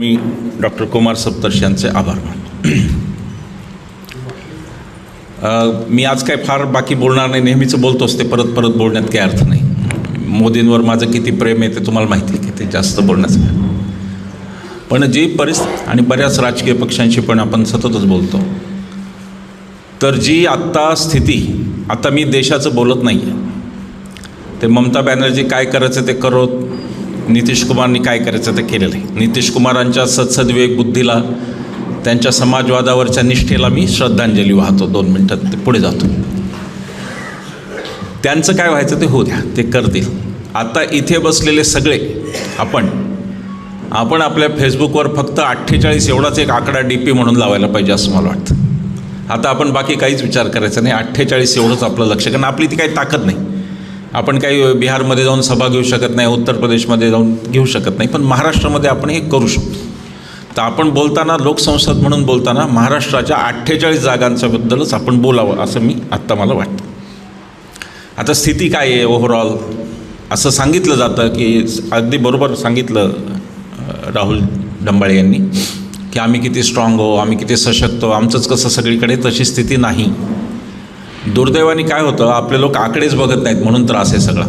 मी doctor Kumar सप्तर्षी यांचे आभार मानतो. मी आज काय फार बाकी बोलणार नाही नेहमीचं बोलतोच ते परत परत बोलण्यात काही अर्थ नाही. मोदींवर माझं किती प्रेम आहे ते तुम्हाला माहिती आहे की ते जास्त बोलण्याचं पण जी परिस्थिती आणि बऱ्याच राजकीय पक्षांशी पण आपण सततच बोलतो. तर जी आत्ता स्थिती आता मी देशाचं बोलत नाही आहे ते ममता बॅनर्जी काय करायचं ते करो नितीशकुमारनी काय करायचं ते केलेलं आहे. नितीश कुमारांच्या सत्सद्विवेक बुद्धीला त्यांच्या समाजवादावरच्या निष्ठेला मी श्रद्धांजली वाहतो. दोन मिनटात ते पुढे जातो. त्यांचं काय व्हायचं ते होऊ द्या. ते करतील. आता इथे बसलेले सगळे आपण आपण आपल्या फेसबुकवर फक्त अठ्ठेचाळीस एवढाच एक आकडा डी पी म्हणून लावायला पाहिजे असं मला वाटतं. आता आपण बाकी काहीच विचार करायचा नाही. अठ्ठेचाळीस एवढंच आपलं लक्ष कारण आपली ती काही ताकद नाही. आपण काही बिहारमध्ये जाऊन सभा घेऊ शकत नाही उत्तर प्रदेशमध्ये जाऊन घेऊ शकत नाही पण महाराष्ट्रामध्ये आपण हे करू शकतो. तर आपण बोलताना लोकसंसद म्हणून बोलताना महाराष्ट्राच्या अठ्ठेचाळीस जागांच्याबद्दलच आपण बोलावं असं मी आत्ता मला वाटतं. आता स्थिती काय आहे ओव्हरऑल असं सांगितलं जातं की अगदी बरोबर सांगितलं राहुल डंबाळे यांनी की आम्ही किती स्ट्रॉंग हो आम्ही किती सशक्त हो आमचंच कसं सगळीकडे तशी स्थिती नाही. दुर्दैवाने काय होतं आपले लोक आकडेच बघत नाहीत म्हणून त्रास आहे सगळा.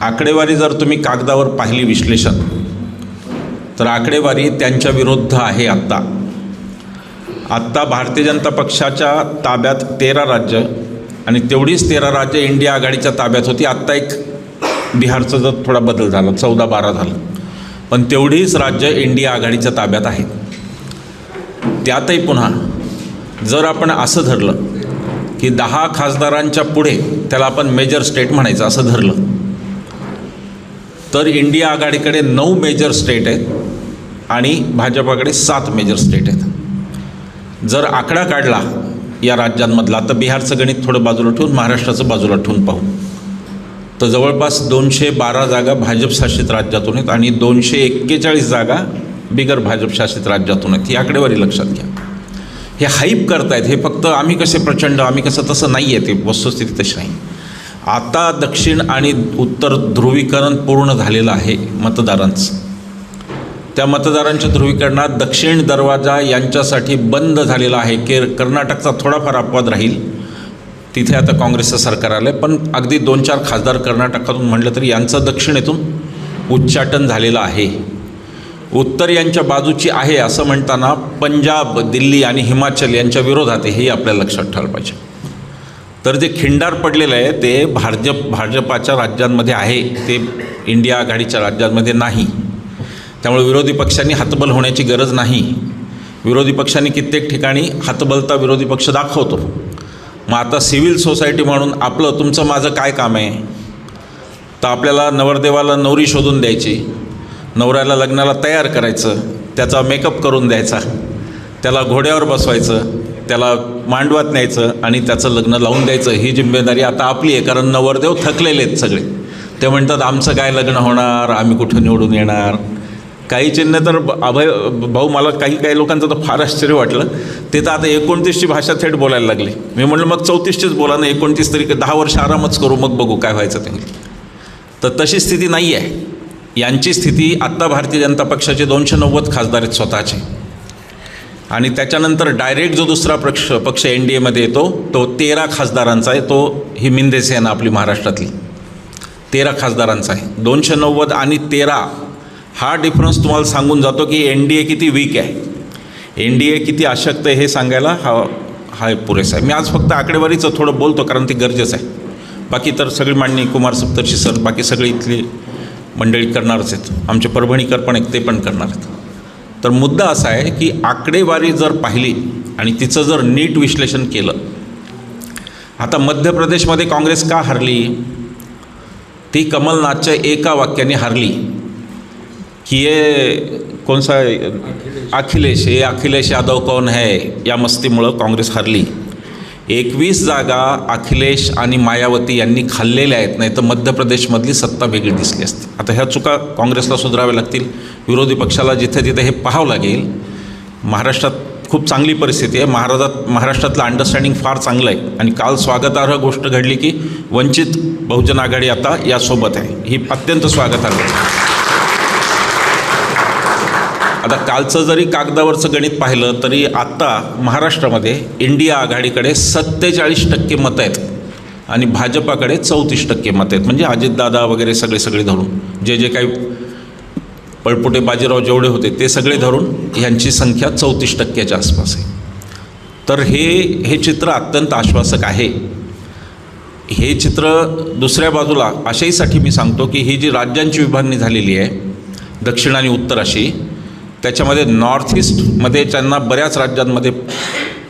आकडेवारी जर तुम्ही कागदावर पाहिली विश्लेषण तर आकडेवारी त्यांच्या विरुद्ध आहे आत्ता. आत्ता भारतीय जनता पक्षाच्या ताब्यात तेरा राज्य आणि तेवढीच तेरा राज्य इंडिया आघाडीच्या ताब्यात होती. आत्ता एक बिहारचा जर थोडा बदल झाला चौदा बारा झालं पण तेवढीच राज्य इंडिया आघाडीच्या ताब्यात आहेत त्यातही पुन्हा जर आपण असं धरलं की दहा खासदारांच्या पुढे त्याला आपण मेजर स्टेट म्हणायचं असं धरलं. तर इंडिया आघाडीकडे नऊ मेजर स्टेट आहेत आणि भाजपाकडे सात मेजर स्टेट आहेत. जर आकडा काढला या राज्यांमधला तर बिहारचं गणित थोडं बाजूला ठेवून महाराष्ट्राचं बाजूला ठेवून पाहू. तर जवळपास दोनशे बारा जागा भाजपशासित राज्यातून आहेत आणि दोनशे एक्केचाळीस जागा बिगर भाजपशासित राज्यातून आहेत. ही आकडेवारी लक्षात घ्या. हे हाईप करतायत हे फक्त आम्ही कसे प्रचंड आम्ही कसं तसं नाही आहे ते वस्तुस्थिती तशी नाही. आता दक्षिण आणि उत्तर ध्रुवीकरण पूर्ण झालेलं आहे मतदारांचं. त्या मतदारांच्या ध्रुवीकरणात दक्षिण दरवाजा यांच्यासाठी बंद झालेला आहे. के कर्नाटकचा थोडाफार अपवाद राहील. तिथे आता काँग्रेसचं सरकार आलं आहे पण अगदी दोन चार खासदार कर्नाटकातून म्हटलं तरी यांचं दक्षिणेतून उच्चाटन झालेलं आहे. उत्तर यांच्या बाजूची आहे असं म्हणताना पंजाब दिल्ली आणि हिमाचल यांच्या विरोधात आहे हे आपल्याला लक्षात ठेवायला पाहिजे. तर जे खिंडार पडलेलं आहे ते भाजप भाजपाच्या राज्यांमध्ये आहे ते इंडिया आघाडीच्या राज्यांमध्ये नाही. त्यामुळे विरोधी पक्षांनी हातबल होण्याची गरज नाही. विरोधी पक्षांनी कित्येक ठिकाणी हातबलता विरोधी पक्ष दाखवतो. मग आता सिव्हिल सोसायटी म्हणून आपलं तुमचं माझं काय काम आहे? तर आपल्याला नवरदेवाला नवरी शोधून द्यायची. नवऱ्याला लग्नाला तयार करायचं त्याचा मेकअप करून द्यायचा त्याला घोड्यावर बसवायचं त्याला मांडवात न्यायचं आणि त्याचं लग्न लावून द्यायचं. ही जिम्मेदारी आता आपली आहे कारण नवरदेव थकलेले आहेत सगळे. ते म्हणतात आमचं काय लग्न होणार? आम्ही कुठं निवडून येणार? काही चिन्ह तर अभय भाऊ मला काही काही लोकांचं तर फार आश्चर्य वाटलं. ते तर आता एकोणतीसची भाषा थेट बोलायला लागली. मी म्हटलं मग चौतीसचीच बोला ना एकोणतीस तरी दहा वर्ष आरामच करू मग बघू काय व्हायचं ते. तर तशी स्थिती नाही आहे यांची स्थिती आत्ता भारतीय जनता पक्षाचे दोनशे नव्वद खासदार आहेत स्वतःचे. आणि त्याच्यानंतर डायरेक्ट जो दुसरा पक्ष पक्ष एन डी एमध्ये येतो तो तेरा खासदारांचा आहे. तो ही मिंदे सेना आपली महाराष्ट्रातली. तेरा खासदारांचा आहे. दोनशे नव्वद आणि तेरा हा डिफरन्स तुम्हाला सांगून जातो की एन डी ए किती वीक आहे. एन डी ए किती अशक्त आहे हे सांगायला हा हा पुरेसा आहे. मी आज फक्त आकडेवारीचं थोडं बोलतो कारण ते गरजेचं आहे. बाकी तर सगळी मांडणी कुमार सप्तर्षी सर बाकी सगळी इथली मंडळी करणारच आहेत. आमचे परभणीकर पण आहेत ते पण करणार आहेत. तर मुद्दा असा आहे की आकडेवारी जर पाहिली आणि तिचं जर नीट विश्लेषण केलं आता मध्य प्रदेशमध्ये काँग्रेस का हरली? ती कमलनाथच्या एका वाक्याने हारली. की ये कोणसा? अखिलेश. हे अखिलेश यादव कौन है या मस्तीमुळं काँग्रेस हरली. एकवीस जागा अखिलेश आणि मायावती यांनी खाल्लेल्या आहेत नाही तर मध्य प्रदेशमधली सत्ता वेगळी दिसली असते. आता ह्या चुका काँग्रेसला सुधाराव्या लागतील विरोधी पक्षाला जिथे तिथे हे पाहावं लागेल. महाराष्ट्रात खूप चांगली परिस्थिती आहे. महाराजात महाराष्ट्रातलं अंडरस्टँडिंग फार चांगलं आहे. आणि काल स्वागतार्ह गोष्ट घडली की वंचित बहुजन आघाडी आता यासोबत आहे. ही अत्यंत स्वागतार्ह आता कालचं जरी कागदावरचं गणित पाहिलं तरी आत्ता महाराष्ट्रामध्ये इंडिया आघाडीकडे सत्तेचाळीस टक्के मतं आहेत आणि भाजपाकडे चौतीस टक्के मतं आहेत. म्हणजे अजितदादा वगैरे सगळे सगळे धरून जे जे काही पळपुटे बाजीराव जेवढे होते ते सगळे धरून यांची संख्या चौतीस टक्क्याच्या आसपास आहे. तर हे हे चित्र अत्यंत आश्वासक आहे. हे चित्र दुसऱ्या बाजूला अशाहीसाठी मी सांगतो की ही जी राज्यांची विभागणी झालेली आहे दक्षिण आणि उत्तर अशी त्याच्यामध्ये नॉर्थ ईस्टमध्ये त्यांना बऱ्याच राज्यांमध्ये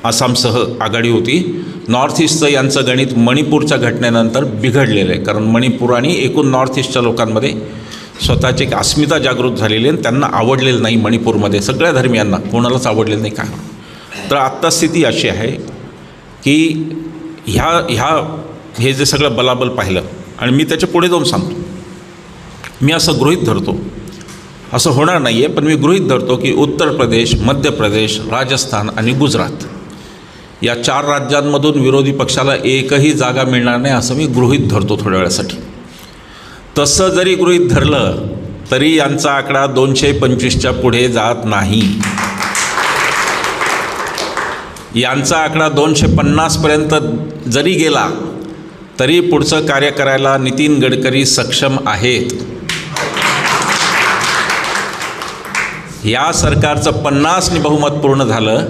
आसामसह आघाडी होती. नॉर्थ ईस्टचं यांचं गणित मणिपूरच्या घटनेनंतर बिघडलेलं आहे. कारण मणिपूर आणि एकूण नॉर्थ ईस्टच्या लोकांमध्ये स्वतःची एक अस्मिता जागृत झालेली आहे आणि त्यांना आवडलेलं नाही मणिपूरमध्ये. सगळ्या धर्मियांना. कोणालाच आवडलेलं नाही काय. तर आत्ता स्थिती अशी आहे की ह्या ह्या हे जे सगळं बलाबल पाहिलं. आणि मी त्याच्या पुढे जाऊन सांगतो. मी असं गृहीत धरतो असं होणार नाही आहे पण मी गृहीत धरतो की उत्तर प्रदेश मध्य प्रदेश राजस्थान आणि गुजरात या चार राज्यांमधून विरोधी पक्षाला एकही जागा मिळणार नाही असं मी गृहीत धरतो थोड्या वेळासाठी. तसं जरी गृहीत धरलं तरी यांचा आकडा दोनशे पंचवीसच्या पुढे जात नाही. यांचा आकडा दोनशे पन्नासपर्यंत जरी गेला तरी पुढचं कार्य करायला नितीन गडकरी सक्षम आहेत. या सरकारचं पन्नासनी बहुमत पूर्ण झालं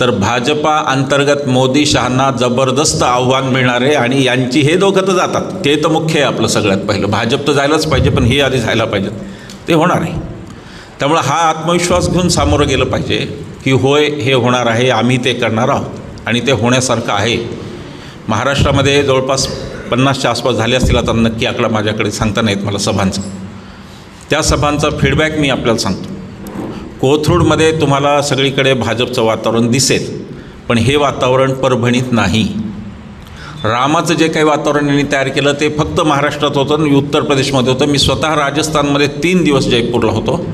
तर भाजपा अंतर्गत मोदी शहांना जबरदस्त आव्हान मिळणार आहे आणि यांची हे दोघं तर जातात. ते तर मुख्य आहे आपलं सगळ्यात पहिलं. भाजप तर जायलाच पाहिजे पण हे आधी जायला पाहिजेत. ते होणार आहे. त्यामुळं हा आत्मविश्वास घेऊन सामोरं गेलं पाहिजे की होय हे होणार आहे आम्ही ते करणार आहोत. आणि ते होण्यासारखं आहे. महाराष्ट्रामध्ये जवळपास पन्नासच्या आसपास झाले असतील आता नक्की आकडा माझ्याकडे सांगता नाहीत मला सभांचा. त्या सभांचा फीडबॅक मी आपल्याला सांगतो. कोथरूडमध्ये तुम्हाला सगळीकडे भाजपचं वातावरण दिसेल पण हे वातावरण परभणीत नाही. रामाचं जे काही वातावरण यांनी तयार केलं ते फक्त महाराष्ट्रात होतं आणि उत्तर प्रदेशमध्ये होतं. मी स्वतः राजस्थानमध्ये तीन दिवस जयपूरला होतो.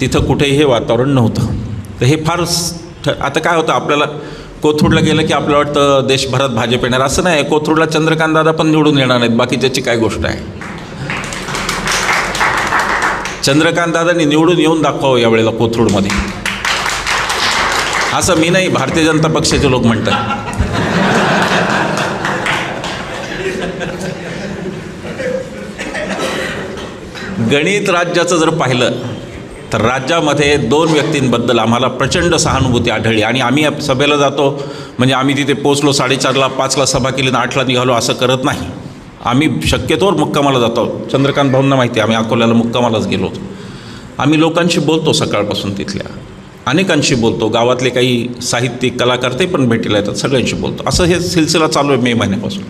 तिथं कुठेही हे वातावरण नव्हतं. तर हे फार ठ- आता काय होतं आपल्याला कोथरूडला गेलं की आपल्याला वाटतं देशभरात भाजप येणार. असं नाही कोथरूडला चंद्रकांत दादा पण निवडून येणार नाहीत बाकी त्याची काय गोष्ट आहे? चंद्रकांत दादांनी निवडून येऊन दाखवावं यावेळेला कोथरूडमध्ये. असं मी नाही भारतीय जनता पक्षाचे लोक म्हणतात. गणित राज्याचं जर पाहिलं तर राज्यामध्ये दोन व्यक्तींबद्दल आम्हाला प्रचंड सहानुभूती आढळली. आणि आम्ही सभेला जातो म्हणजे आम्ही तिथे पोचलो साडेचारला पाचला सभा केली आणि आठला निघालो असं करत नाही. आम्ही शक्यतोवर मुक्कामाला जातो. चंद्रकांत भाऊंना माहिती आहे आम्ही अकोल्याला मुक्कामालाच गेलो होतो. आम्ही लोकांशी बोलतो सकाळपासून तिथल्या. अनेकांशी बोलतो गावातले काही साहित्यिक कलाकार ते पण भेटीला येतात सगळ्यांशी बोलतो. असं हे सिलसिला चालू आहे मे महिन्यापासून.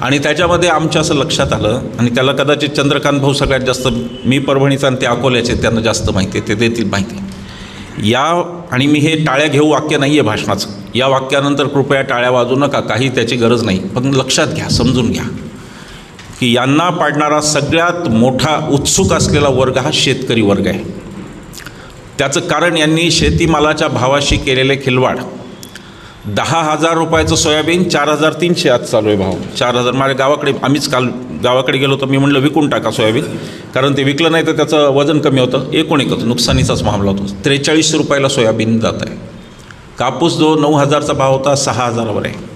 आणि त्याच्यामध्ये आमच्या असं लक्षात आलं आणि त्याला कदाचित चंद्रकांत भाऊ सगळ्यात जास्त मी परभणीचा आणि ते अकोल्याचे त्यांना जास्त माहिती आहे ते देतील माहिती या आणि मी हे टाळ्या घेऊ वाक्य नाही आहे भाषणाचं. या वाक्यानंतर कृपया टाळ्या वाजू नका काही त्याची गरज नाही. पण लक्षात घ्या समजून घ्या. की यांना पाडणारा सगळ्यात मोठा उत्सुक असलेला वर्ग हा शेतकरी वर्ग आहे. त्याचं कारण यांनी शेतीमालाच्या भावाशी केलेले खिलवाड. दहा हजार रुपयाचं सोयाबीन चार हजार तीनशे आज चालू आहे भाव. चार हजार माझ्या गावाकडे आम्हीच काल गावाकडे गेलो तर मी म्हणलं विकून टाका सोयाबीन. कारण ते विकलं नाही तर त्याचं वजन कमी होतं. एकूण एकच नुकसानीचाच मामला होतो. त्रेचाळीस रुपयाला सोयाबीन जात आहे. कापूस जो नऊ हजारचा भाव होता सहा हजारावर आहे.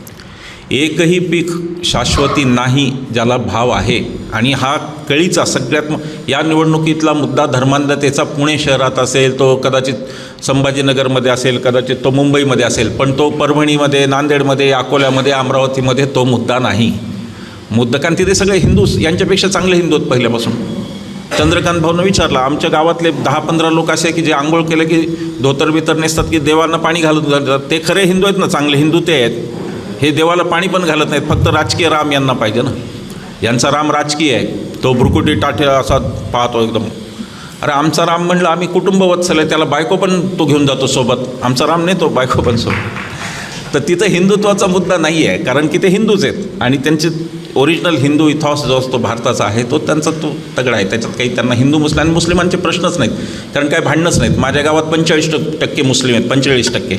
एकही पीक शाश्वती नाही ज्याला भाव आहे. आणि हा कळीचा सगळ्यात या निवडणुकीतला मुद्दा धर्मांधतेचा पुणे शहरात असेल तो कदाचित संभाजीनगरमध्ये असेल कदाचित तो मुंबईमध्ये असेल पण तो परभणीमध्ये नांदेडमध्ये अकोल्यामध्ये अमरावतीमध्ये तो मुद्दा नाही. मुद्दा कारण तिथे सगळे हिंदू यांच्यापेक्षा चांगले हिंदू आहेत पहिल्यापासून. चंद्रकांत भाऊनं विचारला आमच्या गावातले दहा पंधरा लोक असे की जे आंघोळ केलं की धोतर बितर नेसतात की देवांना पाणी घालून जातात. ते खरे हिंदू आहेत ना चांगले हिंदू ते आहेत. हे देवाला पाणी पण घालत नाहीत. फक्त राजकीय राम यांना पाहिजे ना. यांचा राम राजकीय आहे. तो भ्रुकुटी टाठे असा पाहतो एकदम. अरे आमचा राम म्हणलं आम्ही कुटुंब वत्सल आहे त्याला बायको पण तो घेऊन जातो सोबत. आमचा राम नाही तो बायको पण सोबत. तर तिथं हिंदुत्वाचा मुद्दा नाही आहे कारण की ते हिंदूच आहेत. आणि त्यांचे ओरिजिनल हिंदू इथॉस जो असतो भारताचा आहे तो त्यांचा तो तगडा आहे. त्याच्यात काही त्यांना हिंदू मुस्लिम आणि मुस्लिमांचे प्रश्नच नाहीत. कारण काय भांडणंच नाहीत. माझ्या गावात पंचेचाळीस टक्के मुस्लिम आहेत पंचेचाळीस टक्के.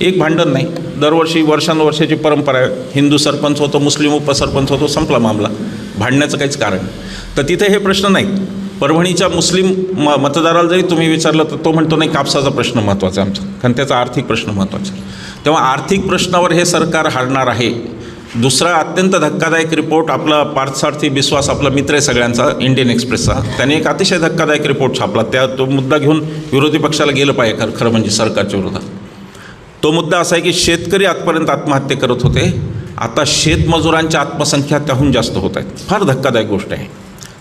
एक भांडण नाही. दरवर्षी वर्षानुवर्षाची परंपरा आहे. हिंदू सरपंच होतो मुस्लिम उपसरपंच होतो संपला मामला. भांडण्याचं काहीच कारण. तर तिथे हे प्रश्न नाही परभणीच्या मुस्लिम म मतदाराला जरी तुम्ही विचारलं तर तो म्हणतो नाही कापसाचा प्रश्न महत्त्वाचा आहे आमचा. कारण त्याचा आर्थिक प्रश्न महत्त्वाचा आहे. तेव्हा आर्थिक प्रश्नावर हे सरकार हारणार आहे. दुसरा अत्यंत धक्कादायक रिपोर्ट आपला पार्थसारथी विश्वास आपला मित्र आहे सगळ्यांचा इंडियन एक्सप्रेसचा. त्याने एक अतिशय धक्कादायक रिपोर्ट छापला. त्या तो मुद्दा घेऊन विरोधी पक्षाला गेलं पाहिजे खरं खरं म्हणजे सरकारच्या विरोधात. तो मुद्दा असा आहे की शेतकरी आजपर्यंत आत्महत्या करत होते. आता शेतमजुरांच्या आत्मसंख्या त्याहून जास्त होत आहेत. फार धक्कादायक गोष्ट आहे.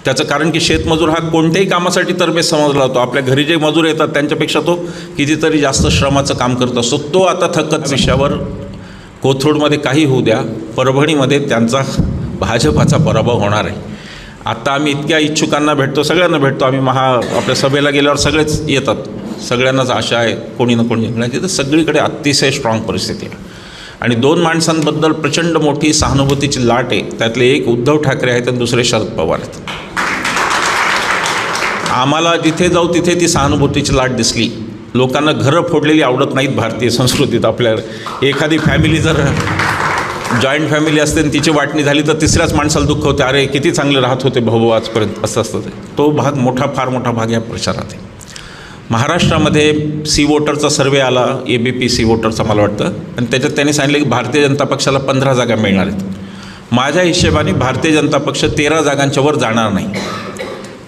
त्याचं कारण की शेतमजूर हा कोणत्याही कामासाठी तरबेज समजला जातो आपल्या घरी जे मजूर येतात त्यांच्यापेक्षा तो कितीतरी जास्त श्रमाचं काम करत असतो. तो आता थकत विषयावर कोथरूडमध्ये काही होऊ द्या. परभणीमध्ये त्यांचा भाजपाचा पराभव होणार आहे. आता आम्ही इतक्या इच्छुकांना भेटतो सगळ्यांना भेटतो. आम्ही महा आपल्या सभेला गेल्यावर सगळेच येतात. सगळ्यांनाच आशा आहे कोणी ना कोणी जिंकण्याची तर सगळीकडे अतिशय स्ट्रॉंग परिस्थिती आहे. आणि दोन माणसांबद्दल प्रचंड मोठी सहानुभूतीची लाट आहे. त्यातले एक उद्धव ठाकरे आहेत आणि दुसरे शरद पवार आहेत. आम्हाला जिथे जाऊ तिथे ती सहानुभूतीची लाट दिसली. लोकांना घरं फोडलेली आवडत नाहीत भारतीय संस्कृतीत. आपल्या एखादी फॅमिली जर जॉईंट फॅमिली असते आणि तिची वाटणी झाली तर तिसऱ्याच माणसाला दुःख होते. अरे किती चांगले राहत होते भाऊ आजपर्यंत. असं असतं ते. तो भाग मोठा फार मोठा भाग या प्रचारात आहे. महाराष्ट्रामध्ये सी वोटरचा सर्वे आला ए बी पी सी वोटरचा मला वाटतं. आणि त्याच्यात त्यांनी सांगितलं की भारतीय जनता पक्षाला पंधरा जागा मिळणार आहेत. माझ्या हिशेबाने भारतीय जनता पक्ष तेरा जागांच्यावर जाणार नाही.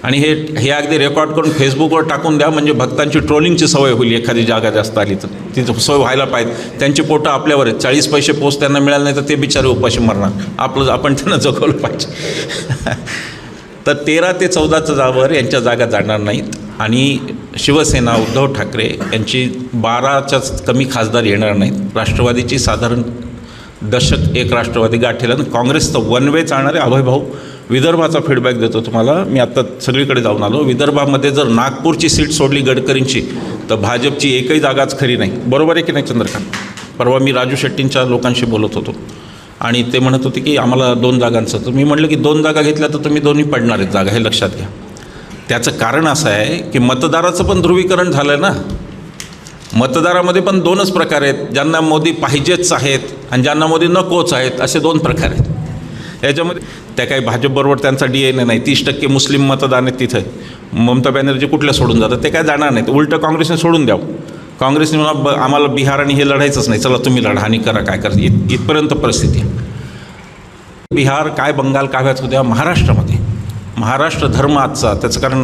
आणि हे हे अगदी रेकॉर्ड करून फेसबुकवर टाकून द्या म्हणजे भक्तांची ट्रोलिंगची सवय होईल एखादी जागा जास्त आली तर. ती सवय व्हायला पाहिजे. त्यांची पोटं आपल्यावर आहेत. चाळीस पैसे पोस्ट त्यांना मिळाले नाही तर ते बिचारे उपाशी मरणार. आपलं आपण त्यांना जगवलं पाहिजे. तर तेरा ते चौदाचं जावर यांच्या जागा जाणार नाहीत. आणि शिवसेना उद्धव ठाकरे यांची बाराच्याच कमी खासदार येणार नाहीत. राष्ट्रवादीची साधारण दशक एक राष्ट्रवादी गाठेल. आणि काँग्रेसचं वन वे चालणारे अभयभाऊ. भाऊ विदर्भाचा फीडबॅक देतो तुम्हाला. मी आत्ता सगळीकडे जाऊन आलो. विदर्भामध्ये जर नागपूरची सीट सोडली गडकरींची तर भाजपची एकही जागाच खरी नाही. बरोबर आहे की नाही चंद्रकांत? परवा मी राजू शेट्टींच्या लोकांशी बोलत होतो. आणि ते म्हणत होते की आम्हाला दोन जागांचं. तर मी म्हटलं की दोन जागा घेतल्या तर तुम्ही दोन्ही पडणार आहेत जागा हे लक्षात घ्या. त्याचं कारण असं आहे की मतदाराचं पण ध्रुवीकरण झालं आहे ना. मतदारामध्ये पण दोनच प्रकार आहेत. ज्यांना मोदी पाहिजेच आहेत आणि ज्यांना मोदी नकोच आहेत असे दोन प्रकार आहेत. याच्यामध्ये त्या काही भाजपबरोबर त्यांचा डी एन ए नाही. तीस टक्के मुस्लिम मतदान आहेत तिथं. ममता बॅनर्जी कुठल्या सोडून जातात? ते काय जाणार नाहीत. उलटं काँग्रेसने सोडून द्यावं. काँग्रेसने म्हणा ब आम्हाला बिहार आणि हे लढायचंच नाही. चला तुम्ही लढा आणि करा काय करा. इत इथपर्यंत परिस्थिती आहे. बिहार काय बंगाल काय व्हायचं होत्या महाराष्ट्रामध्ये. महाराष्ट्र धर्म आजचा त्याचं कारण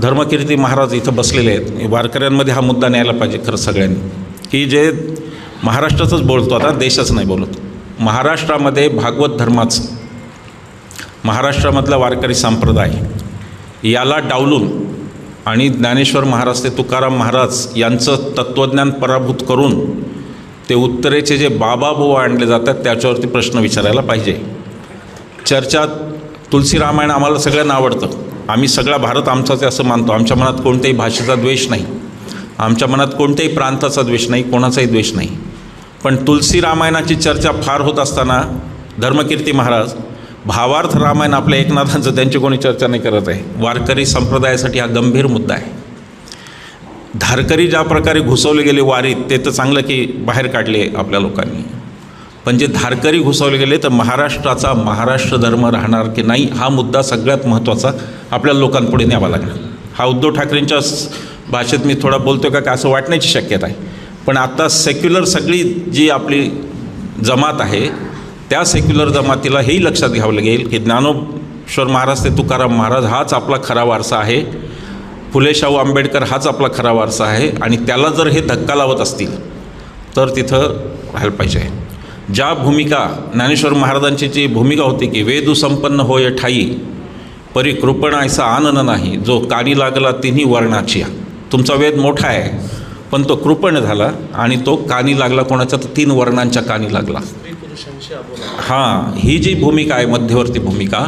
धर्मकीर्ती महाराज इथं बसलेले आहेत. वारकऱ्यांमध्ये हा मुद्दा न्यायला पाहिजे खरं सगळ्यांनी. की जे महाराष्ट्राचंच बोलतो आता देशाचं नाही बोलत. महाराष्ट्रामध्ये भागवत धर्माचं महाराष्ट्रामधला वारकरी संप्रदाय याला डावलून आणि ज्ञानेश्वर महाराज ते तुकाराम महाराज यांचं तत्त्वज्ञान पराभूत करून ते उत्तरेचे जे बाबा बुवा आणले जातात त्याच्यावरती प्रश्न विचारायला पाहिजे. चर्चा तुलसी रामायण आम्हाला सगळ्यांना आवडतं. आम्ही सगळा भारत आमचाच आहे असं मानतो. आमच्या मनात कोणत्याही भाषेचा द्वेष नाही. आमच्या मनात कोणत्याही प्रांताचा द्वेष नाही कोणाचाही द्वेष नाही. पण तुलसी रामायणाची चर्चा फार होत असताना धर्मकीर्ती महाराज भावार्थ रामायण आपल्या एकनाथांचं त्यांची कोणी चर्चा नाही करत आहे. वारकरी संप्रदायासाठी हा गंभीर मुद्दा आहे. धारकरी ज्या प्रकारे घुसवले गेले वारीत ते तर चांगलं की बाहेर काढले आपल्या लोकांनी. पण जे धारकरी घुसवले गेले तर महाराष्ट्राचा महाराष्ट्र धर्म राहणार की नाही हा मुद्दा सगळ्यात महत्त्वाचा आपल्या लोकांपुढे न्यावा लागला हा उद्धव ठाकरेंच्या भाषेत मी थोडा बोलतो का का असं वाटण्याची शक्यता आहे. पण आता सेक्युलर सगळी जी आपली जमात आहे त्या सेक्युलर जमातीला हेही लक्षात घ्यावं लागेल की ज्ञानोश्वर महाराज ते तुकाराम महाराज हाच आपला खरा वारसा आहे. फुले शाहू आंबेडकर हाच आपला खरा वारसा आहे आणि त्याला जर हे धक्का लावत असतील तर तिथं राहायला पाहिजे. ज्या भूमिका ज्ञानेश्वर महाराजांची जी भूमिका होती की वेदू संपन्न होय ठाई परी कृपणायचा आनंद नाही जो कानी लागला तिन्ही वर्णाची तुमचा वेद मोठा आहे पण तो कृपण झाला आणि तो कानी लागला कोणाच्या? तर तीन वर्णांच्या कानी लागला. हां ही जी भूमिका आहे मध्यवर्ती भूमिका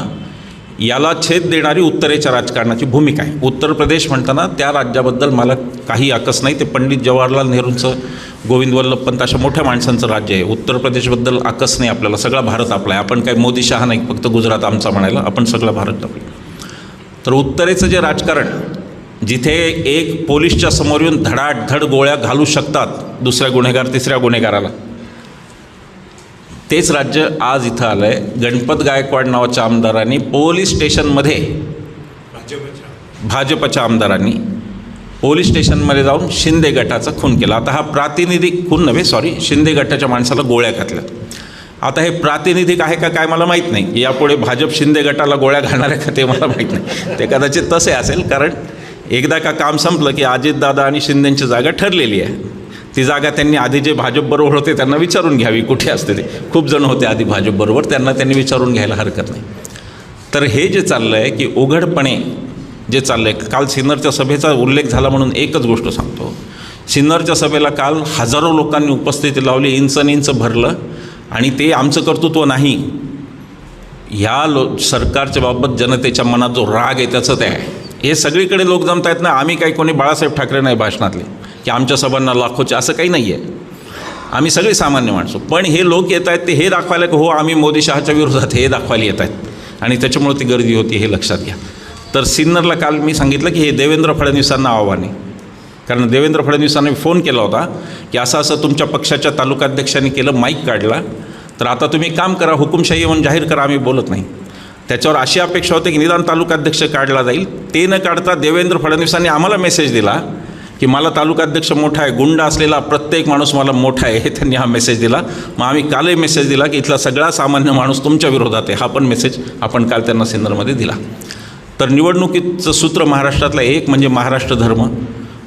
याला छेद देणारी उत्तरेच्या राजकारणाची भूमिका आहे. उत्तर प्रदेश म्हणताना त्या राज्याबद्दल मला काही आकस नाही. ते पंडित जवाहरलाल नेहरूंचं गोविंद वल्लभ पंत अशा मोठ्या माणसांचं राज्य आहे. उत्तर प्रदेशबद्दल आकस नाही आपल्याला. सगळा भारत आपला आहे. आपण काय मोदी शहा नाही फक्त गुजरात आमचा म्हणायला आपण सगळा भारत आपला तर उत्तरेचं जे राजकारण जिथे एक पोलीसच्या समोर येऊन धडाधड गोळ्या घालू शकतात दुसऱ्या गुन्हेगार तिसऱ्या गुन्हेगाराला तेच राज्य आज इथं आलं आहे गणपत गायकवाड नावाच्या आमदारांनी पोलीस स्टेशनमध्ये भाजपच्या आमदारांनी पोलीस स्टेशनमध्ये जाऊन शिंदे गटाचा खून केला. आता हा प्रातिनिधिक खून नव्हे सॉरी शिंदे गटाच्या माणसाला गोळ्या घातल्या. आता हे प्रातिनिधिक आहे का काय मला माहीत नाही. यापुढे भाजप शिंदे गटाला गोळ्या घालणार आहे का ते मला माहीत नाही. ते कदाचित तसे असेल कारण एकदा का काम संपलं की अजितदादा आणि शिंदेंची जागा ठरलेली आहे. ती जागा त्यांनी आधी जे भाजपबरोबर होते त्यांना विचारून घ्यावी कुठे असते ते. खूप जण होते आधी भाजपबरोबर त्यांना त्यांनी विचारून घ्यायला हरकत नाही. तर हे जे चाललं आहे की उघडपणे जे चाललं आहे काल सिन्नरच्या सभेचा उल्लेख झाला म्हणून एकच गोष्ट सांगतो. सिन्नरच्या सभेला काल हजारो लोकांनी उपस्थिती लावली इंच इंच भरलं आणि ते आमचं कर्तृत्व नाही. ह्या लो सरकारच्या बाबत जनतेच्या मनात जो राग आहे त्याचं ते आहे. हे सगळीकडे लोक जमत आहेत ना आम्ही काही कोणी बाळासाहेब ठाकरे नाही भाषणातले. की आमच्या सभांना लाखोचे असं काही नाही आहे आम्ही सगळे सामान्य माणसो. पण हे लोक येत आहेत ते हे दाखवायला की हो आम्ही मोदी शहाच्या विरोधात हे दाखवायला येत आहेत. आणि त्याच्यामुळे ती गर्दी होती हे लक्षात घ्या. तर सिन्नरला काल मी सांगितलं की हे देवेंद्र फडणवीसांना आव्हान आहे. कारण देवेंद्र फडणवीसांनी फोन केला होता की असं असं तुमच्या पक्षाच्या तालुकाध्यक्षांनी केलं माईक काढला. तर आता तुम्ही काम करा हुकुमशाही म्हणून जाहीर करा आम्ही बोलत नाही. त्याच्यावर अशी अपेक्षा होती की निदान तालुकाध्यक्ष काढला जाईल. ते न काढता देवेंद्र फडणवीसांनी आम्हाला मेसेज दिला की मला तालुकाध्यक्ष मोठा आहे गुंड असलेला प्रत्येक माणूस मला मोठा आहे हे त्यांनी हा मेसेज दिला. मग आम्ही कालही मेसेज दिला की इथला सगळा सामान्य माणूस तुमच्या विरोधात आहे हा पण मेसेज आपण काल त्यांना सिन्नरमध्ये दिला. तर निवडणुकीचं सूत्र महाराष्ट्रातलं एक म्हणजे महाराष्ट्र धर्म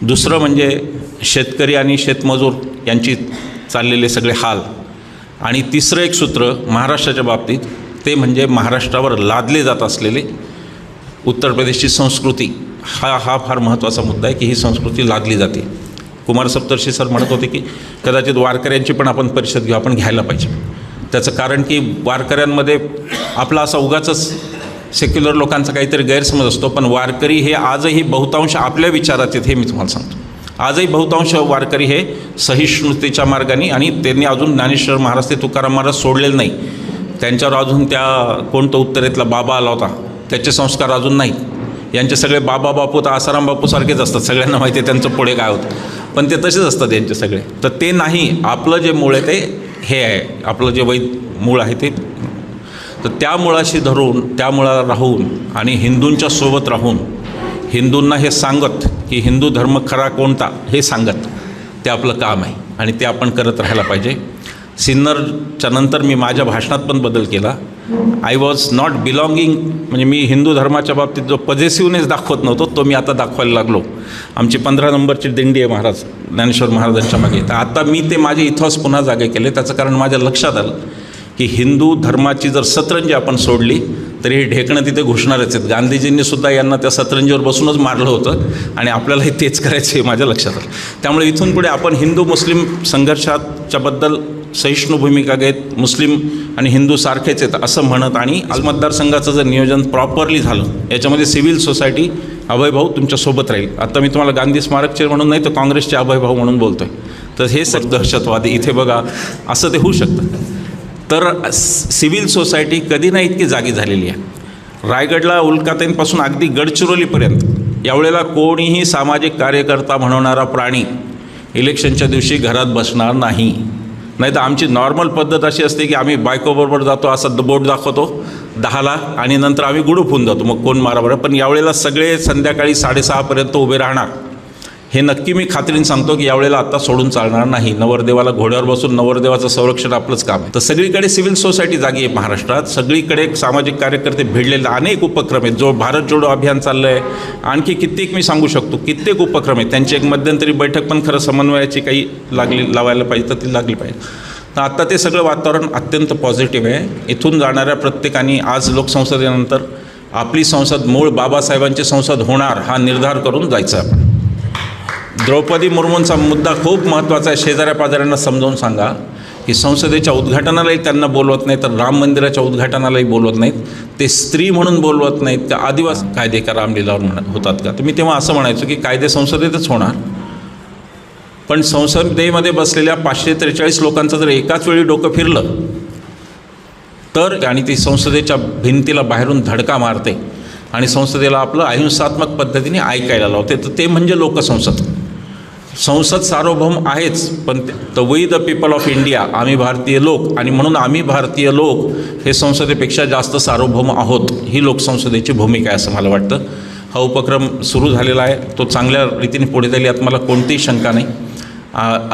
दुसरं म्हणजे शेतकरी आणि शेतमजूर यांची चाललेले सगळे हाल आणि तिसरं एक सूत्र महाराष्ट्राच्या बाबतीत ते म्हणजे महाराष्ट्रावर लादले जात असलेले उत्तर प्रदेशची संस्कृती. हा हा फार महत्त्वाचा मुद्दा आहे की ही संस्कृती लादली जाते. कुमार सप्तर्षी सर म्हणत होते की कदाचित वारकऱ्यांची पण आपण परिषद घेऊ आपण घ्यायला पाहिजे. त्याचं कारण की वारकऱ्यांमध्ये आपला असा उगाच सेक्युलर लोकांचा काहीतरी गैरसमज असतो पण वारकरी हे आजही बहुतांश आपल्या विचारात आहेत हे मी तुम्हाला सांगतो. आजही बहुतांश वारकरी हे सहिष्णुतेच्या मार्गाने आणि त्यांनी अजून ज्ञानेश्वर महाराज ते तुकाराम महाराज सोडलेले नाही. त्यांच्यावर अजून त्या कोणतं उत्तरेतला बाबा आला होता त्याचे संस्कार अजून नाहीत. यांचे सगळे बाबा बापू तर आसाराम बापूसारखेच असतात. सगळ्यांना माहिती आहे त्यांचं पुढे काय होतं. पण ते तसेच असतात यांचे सगळे. तर ते नाही आपलं जे मूळ आहे ते हे आहे. आपलं जे वैद मूळ आहे ते. तर त्या मुळाशी धरून त्या मुळाला राहून आणि हिंदूंच्या सोबत राहून हिंदूंना हे सांगत की हिंदू धर्म खरा कोणता हे सांगत. ते आपलं काम आहे आणि ते आपण करत राहायला पाहिजे. सिन्नरच्या नंतर मी माझ्या भाषणात पण बदल केला. आय वॉज नॉट बिलॉंगिंग म्हणजे मी हिंदू धर्माच्या बाबतीत जो पजेसिव्हनेस दाखवत नव्हतो तो मी आता दाखवायला लागलो. आमची पंधरा नंबरची दिंडी आहे महाराज ज्ञानेश्वर महाराजांच्या मागे. तर आता मी ते माझे इथॉस पुन्हा जागे केले. त्याचं कारण माझ्या लक्षात आलं की हिंदू धर्माची जर सतरंजी आपण सोडली तरी हे ढेकणं तिथे घुसणारच आहेत. गांधीजींनी सुद्धा यांना त्या सतरंजीवर बसूनच मारलं होतं आणि आपल्यालाही तेच करायचं हे माझ्या लक्षात आलं. त्यामुळे इथून पुढे आपण हिंदू मुस्लिम संघर्षाच्याबद्दल सहिष्णू भूमिका घेत मुस्लिम आणि हिंदू सारखेच आहेत असं म्हणत आणि आज मतदारसंघाचं जर नियोजन प्रॉपरली झालं याच्यामध्ये सिव्हिल सोसायटी अभयभाऊ तुमच्यासोबत राहील. आता मी तुम्हाला गांधी स्मारकचे म्हणून नाही तर काँग्रेसचे अभयभाऊ म्हणून बोलतो आहे तर हे सग दहशतवादी इथे बघा असं ते होऊ शकतं. तर सिव्हिल सोसायटी कधी नाही इतकी जागी झालेली आहे. रायगडला उल्काताईंपासून अगदी गडचिरोलीपर्यंत यावेळेला कोणीही सामाजिक कार्यकर्ता म्हणवणारा प्राणी इलेक्शनच्या दिवशी घरात बसणार नाही. नाही तर आमची नॉर्मल पद्धत अशी असते की आम्ही बायकोबरोबर जातो असा बोट दाखवतो दहाला आणि नंतर आम्ही गुडूप होऊन जातो. मग कोण मारा बरं पण यावेळेला सगळे संध्याकाळी साडेसहापर्यंत उभे राहणार. हे नक्की मी खात्रीने सांगतो की यावेळेला आत्ता सोडून चालणार नाही. नवरदेवाला घोड्यावर बसून नवरदेवाचं संरक्षण आपलंच काम आहे. तर सगळीकडे सिव्हिल सोसायटी जागी आहे महाराष्ट्रात. सगळीकडे सामाजिक कार्यकर्ते भिडलेले अनेक उपक्रम आहेत. जो भारत जोडो अभियान चाललं आहे आणखी कित्येक मी सांगू शकतो. कित्येक उपक्रम आहेत. त्यांची एक मध्यंतरी बैठक पण खरं समन्वयाची काही लागली लावायला पाहिजे तर ती लागली पाहिजे. तर आत्ता ते सगळं वातावरण अत्यंत पॉझिटिव्ह आहे. इथून जाणाऱ्या प्रत्येकाने आज लोकसंसदेनंतर आपली संसद मूळ बाबासाहेबांची संसद होणार हा निर्धार करून जायचं आपण द्रौपदी मुर्मूंचा मुद्दा खूप महत्त्वाचा आहे. शेजाऱ्या पाजाऱ्यांना समजावून सांगा. की संसदेच्या उद्घाटनालाही त्यांना बोलवत नाही तर राम मंदिराच्या उद्घाटनालाही बोलवत नाहीत. ते स्त्री म्हणून बोलवत नाहीत. त्या आदिवासी कायदे का रामलीलावर म्हणत होतात का? तर मी तेव्हा असं म्हणायचो की कायदे संसदेतच होणार. पण संसदेमध्ये बसलेल्या पाचशे त्रेचाळीस लोकांचं जर एकाच वेळी डोकं फिरलं तर आणि ती संसदेच्या भिंतीला बाहेरून धडका मारते आणि संसदेला आपलं अहिंसात्मक पद्धतीने ऐकायला लावते. तर ते म्हणजे लोकसंसद. संसद सार्वभौम आहेच पण the we the people of India आम्ही भारतीय लोक आणि म्हणून आम्ही भारतीय लोक हे संसदेपेक्षा जास्त सार्वभौम आहोत ही लोकसंसदेची भूमिका आहे असं मला वाटतं. हा उपक्रम सुरू झालेला आहे तो चांगल्या रीतीने पुढे जाईल यात मला कोणतीही शंका नाही.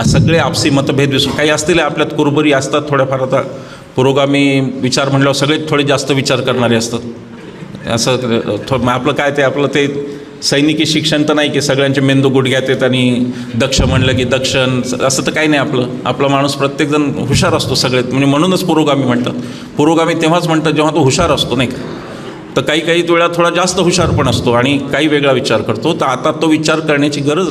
सगळे आपसी मतभेद विसरून काही असतील आपल्यात कुरबुरी असतात थोड्याफार आता पुरोगामी विचार म्हणल्यावर सगळे थोडे जास्त विचार करणारे असतात. असं थो आपलं काय ते आपलं ते सैनिकी शिक्षण तर नाही की सगळ्यांचे मेंदू गुडघ्यात येत आणि दक्ष म्हणलं की दक्षण असं तर काही नाही आपलं. आपला माणूस प्रत्येकजण हुशार असतो सगळे म्हणजे म्हणूनच पुरोगामी म्हणतात. पुरोगामी तेव्हाच म्हणतात जेव्हा तो हुशार असतो नाही का? तर काही काही वेळा थोडा जास्त हुशार पण असतो आणि काही वेगळा विचार करतो. तर आता तो विचार करण्याची गरज